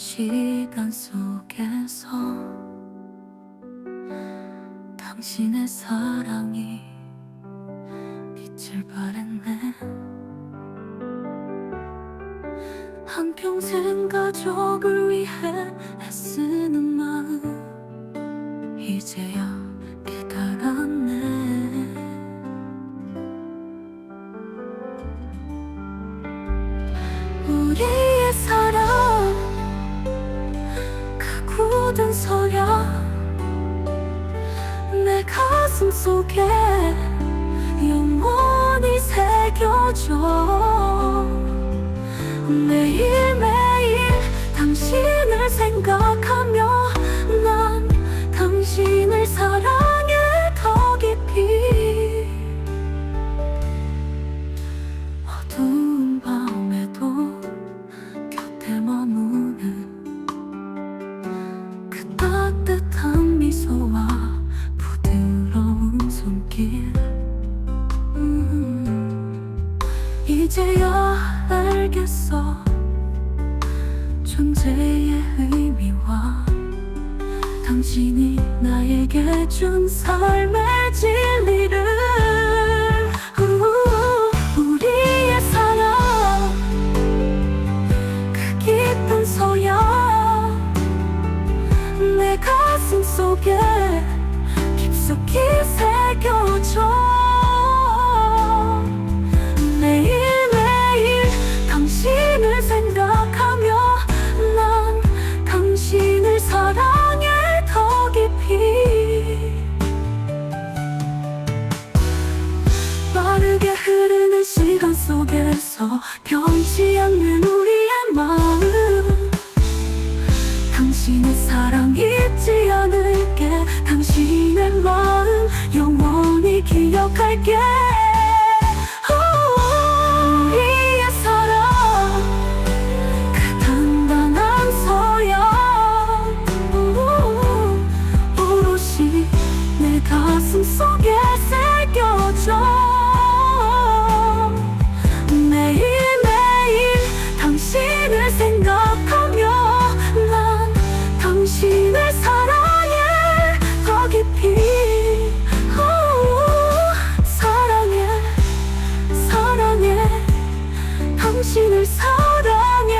시간 속에서 당신의 사랑이 빛을 발했네. 한평생 가족을 위해 애쓰는 마음 이제야 깨달았네. 우리 그 굳은 서약 내 가슴 속에 영원히 새겨져 미소와 부드러운 손길. 음, 이제야 알겠어. 존재의 의미와 당신이 나에게 준 삶의 속에 깊숙이 새겨져. 매일매일 당신을 생각하며 난 당신을 사랑해 더 깊이. 빠르게 흐르는 시간 속에서 내 사랑해 더 깊이 사랑해 사랑해 당신을 사랑해